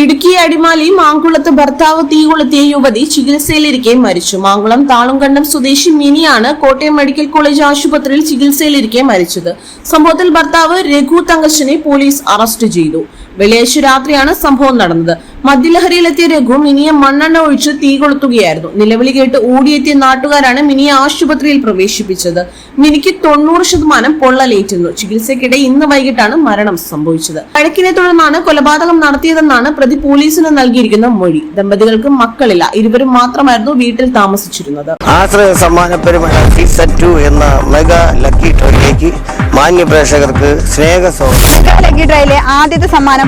ഇടുക്കി അടിമാലി മാങ്കുളത്ത് ഭർത്താവ് തീ കൊളുത്തിയ യുവതി ചികിത്സയിലിരിക്കെ മരിച്ചു. മാങ്കുളം താളുംകണ്ടം സ്വദേശി മിനിയാണ് കോട്ടയം മെഡിക്കൽ കോളേജ് ആശുപത്രിയിൽ ചികിത്സയിലിരിക്കെ മരിച്ചത്. സംഭവത്തിൽ ഭർത്താവ് രഘു തങ്കച്ചനെ പോലീസ് അറസ്റ്റ് ചെയ്തു. വെള്ളിയാഴ്ച രാത്രിയാണ് സംഭവം നടന്നത്. മദ്യലഹരിയിലെത്തിയ രഘു മിനിയെ മണ്ണെണ്ണ ഒഴിച്ച് തീ കൊളുത്തുകയായിരുന്നു. നിലവിളി കേട്ട് ഓടിയെത്തിയ നാട്ടുകാരാണ് മിനിയെ ആശുപത്രിയിൽ പ്രവേശിപ്പിച്ചത്. മിനിക്ക് തൊണ്ണൂറ് ശതമാനം പൊള്ളലേറ്റുന്നു. ചികിത്സയ്ക്കിടെ ഇന്ന് വൈകിട്ടാണ് മരണം സംഭവിച്ചത്. വഴക്കിനെ തുടർന്നാണ് കൊലപാതകം നടത്തിയതെന്നാണ് പ്രതി പോലീസിന് നൽകിയിരിക്കുന്ന മൊഴി. ദമ്പതികൾക്ക് മക്കളില്ല. ഇരുവരും മാത്രമായിരുന്നു വീട്ടിൽ താമസിച്ചിരുന്നത്. ആശ്രയ സമ്മാന പെരുമഴ സീസൺ ടു എന്ന മെഗാ ലക്കി ടോയിലേക്ക് മാന്യ പ്രേക്ഷകർക്ക് സ്നേഹസ്വാഗതം ലക്കി ആദ്യത്തെ സമ്മാനം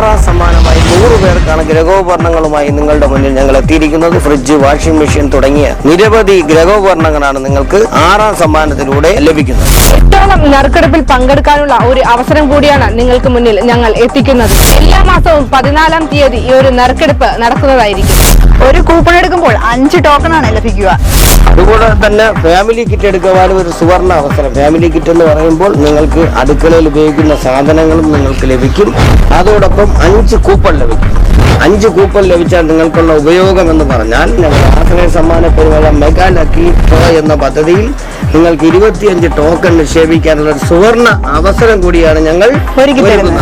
സമ്മാനമായി നൂറ് പേർക്കാണ് ഗ്രഹോപകരണങ്ങളുമായി നിങ്ങളുടെ മുന്നിൽ ഞങ്ങൾ എത്തിയിരിക്കുന്നത്. ഫ്രിഡ്ജ് വാഷിംഗ് മെഷീൻ തുടങ്ങിയ നിരവധി ഗ്രഹോപകരണങ്ങളാണ് നിങ്ങൾക്ക് ആറാം സമ്മാനത്തിലൂടെ ലഭിക്കുന്നത്. ഇത്തവണ നറുക്കെടുപ്പിൽ പങ്കെടുക്കാനുള്ള ഒരു അവസരം കൂടിയാണ് നിങ്ങൾക്ക് മുന്നിൽ ഞങ്ങൾ എത്തിക്കുന്നത്. എല്ലാ മാസവും പതിനാലാം തീയതി ഈ ഒരു നറുക്കെടുപ്പ് നടക്കുന്നതായിരിക്കും. ഒരു കൂപ്പൺ എടുക്കുമ്പോൾ അഞ്ച് ടോക്കൺ ആണ് ലഭിക്കുക. അതുപോലെ തന്നെ ഫാമിലി കിറ്റ് എടുക്കുവാനും ഒരു സുവർണ അവസരം. ഫാമിലി കിറ്റ് എന്ന് പറയുമ്പോൾ നിങ്ങൾക്ക് അടുക്കളയിൽ ഉപയോഗിക്കുന്ന സാധനങ്ങളും നിങ്ങൾക്ക് ലഭിക്കും. അതോടൊപ്പം അഞ്ച് കൂപ്പൺ ലഭിക്കും. അഞ്ച് കൂപ്പൺ ലഭിച്ചാൽ നിങ്ങൾക്കുള്ള ഉപയോഗം എന്ന് പറഞ്ഞാൽ ഞങ്ങൾ ആശ്രയ സമ്മാന പരിപാടി മെഗാ ലക്കി ഡ്രോ എന്ന പദ്ധതിയിൽ നിങ്ങൾക്ക് ഇരുപത്തിയഞ്ച് ടോക്കൺ നിക്ഷേപിക്കാനുള്ള ഒരു സുവർണ അവസരം കൂടിയാണ് ഞങ്ങൾ ഒരുക്കി തരുന്നത്.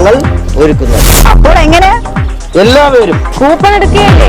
ഞങ്ങൾ ഒരുക്കുന്നത് അപ്പോൾ എങ്ങനെ? എല്ലാവരും കൂപ്പൺ എടുക്കുകയല്ലേ?